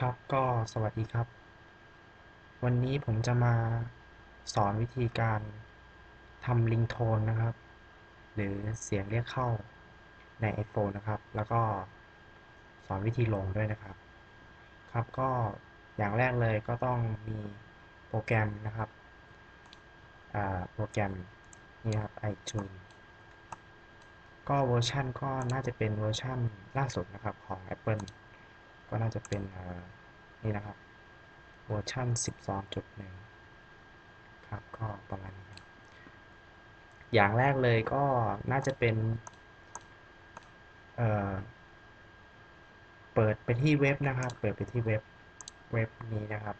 ครับก็สวัสดีครับ วันนี้ผมจะมาสอนวิธีการทำริงโทนนะครับ หรือเสียงเรียกเข้าใน iPhone นะครับ แล้วก็สอนวิธีลงด้วยนะครับ ครับก็อย่างแรกเลยก็ต้องมีโปรแกรมนะครับโปรแกรมนี่ครับ iTunes ก็เวอร์ชันก็น่าจะเป็นเวอร์ชันล่าสุดนะครับของ Apple ก็น่าจะเป็นนี่นะครับเวอร์ชัน12.1 ครับ ก็ประมาณนี้อย่างแรกเลยก็น่าจะเป็นเเปิดไปที่เว็บนะครับ เปิดไปที่เว็บเว็บนี้นะครับ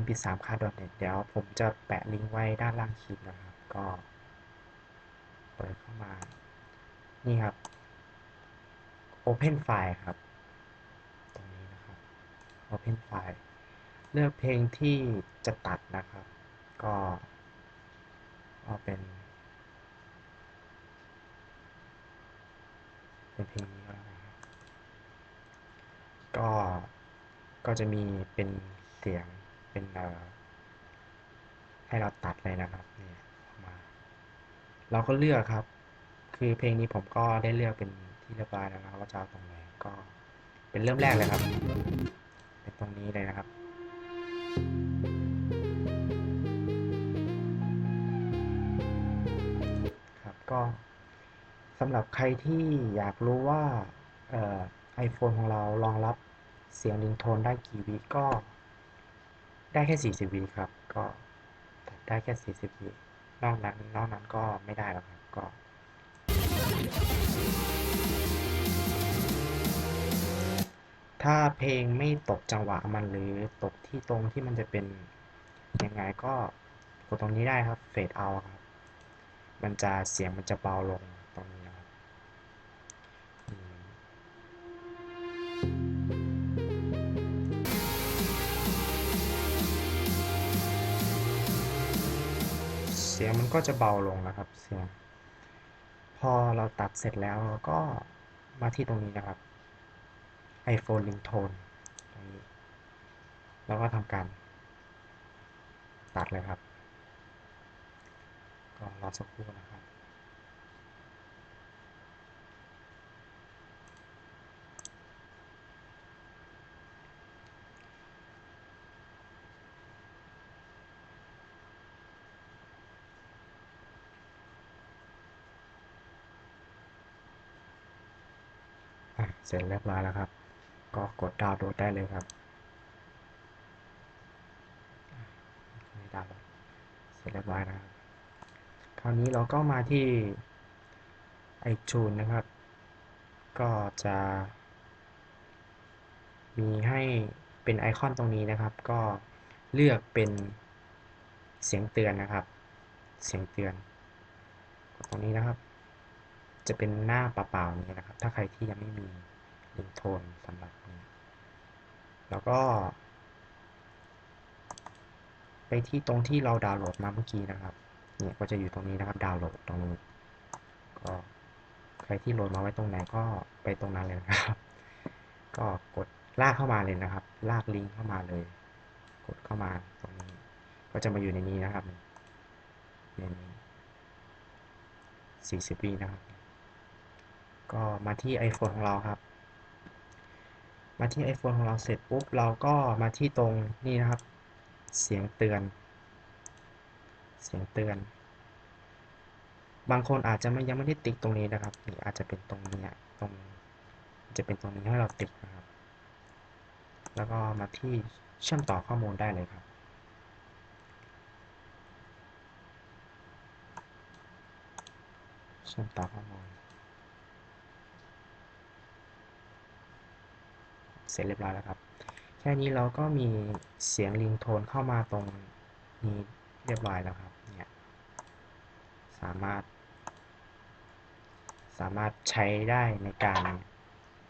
mp3card.net เดี๋ยวผมจะแปะลิงก์ไว้ด้านล่างคลิปนะครับ ก็เปิดเข้ามา นี่ครับ Open File ครับ ตรงนี้นะครับ Open File เลือกเพลงที่จะตัดนะครับ ก็เอาเป็นเป็นเพลงนี้ก็แล้วกันครับก็ก็จะมีเป็นเสียงเป็นเอ่อให้เราตัดเลยนะครับเนี่ออกมา เราก็เลือกครับ คือเพลงนี้ผมก็ได้เลือกเป็นที่เรียบร้อยแล้วนะครับว่าจะเอาตรงไหนก็เป็นเริ่มแรกเลยครับ นี้เลยนะครับ ครับก็สำหรับใครที่อยากรู้ว่าเอ่อ iPhone ของเรารองรับเสียงริงโทนได้กี่วิก็ ได้แค่ 40วิครับ ก็ได้แค่ 40วินอกนั้นนอกนั้นก็ไม่ได้แล้วครับก็ ถ้าเพลงไม่ตกจังหวะมันหรือตกที่ตรงที่มันจะเป็นยังไงก็กดตรงนี้ได้ครับเฟดเอาครับ มันจะเสียงมันจะเบาลงตรงนี้นะครับเสียงมันก็จะเบาลงนะครับเสียง พอเราตัดเสร็จแล้วก็มาที่ตรงนี้นะครับ iPhone ringtone ตรงนี้ แล้วก็ทำการตัดเลยครับ ก็รอสักครู่นะครับอะเสร็จเรียบร้อยแล้วครับ ก็กดดาวน์โหลดได้เลยครับดาวน์โหลดเสร็จเรียบร้อยนะครับคราวนี้เราก็มาที่ iTunes นะครับ ก็จะมีให้เป็นไอคอนตรงนี้นะครับ ก็เลือกเป็นเสียงเตือนนะครับ เสียงเตือนกดตรงนี้นะครับ จะเป็นหน้าเปล่าๆนี้นะครับ ถ้าใครที่ยังไม่มี ลิงโทนสำหรับนี้ แล้วก็ ไปที่ตรงที่เราดาวน์โหลดมาเมื่อกี้นะครับ เนี่ยก็จะอยู่ตรงนี้นะครับ ดาวน์โหลดตรงนี้ก็ใครที่โหลดมาไว้ตรงไหนก็ไปตรงนั้นเลยนะครับ ก็กดลากเข้ามาเลยนะครับ ลากลิงก์เข้ามาเลย กดเข้ามาตรงนี้ ก็จะมาอยู่ในนี้นะครับในนี้40วินะครับ ก็มาที่ iPhone ของเราครับ มาที่ iPhone ของเราเสร็จปุ๊บเราก็มาที่ตรงนี่นะครับ เสียงเตือน เสียงเตือน บางคนอาจจะไม่ยังไม่ได้ติ๊กตรงนี้นะครับหรืออาจจะเป็นตรงนี้ตรงจะเป็นตรงนี้ให้เราติ๊กนะครับ แล้วก็มาที่เชื่อมต่อข้อมูลได้เลยครับเชื่อมต่อข้อมูล เส ร็จเรียบร้อยแล้วครับ แค่นี้เราก็มีเสียงลิงโทนเข้ามาตรงนี้เรียบร้อยแล้วครับ เนี่ย สามารถ สามารถใช้ได้ในการ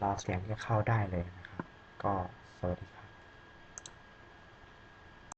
รอเสียงที่เข้าได้เลยนะครับ ก็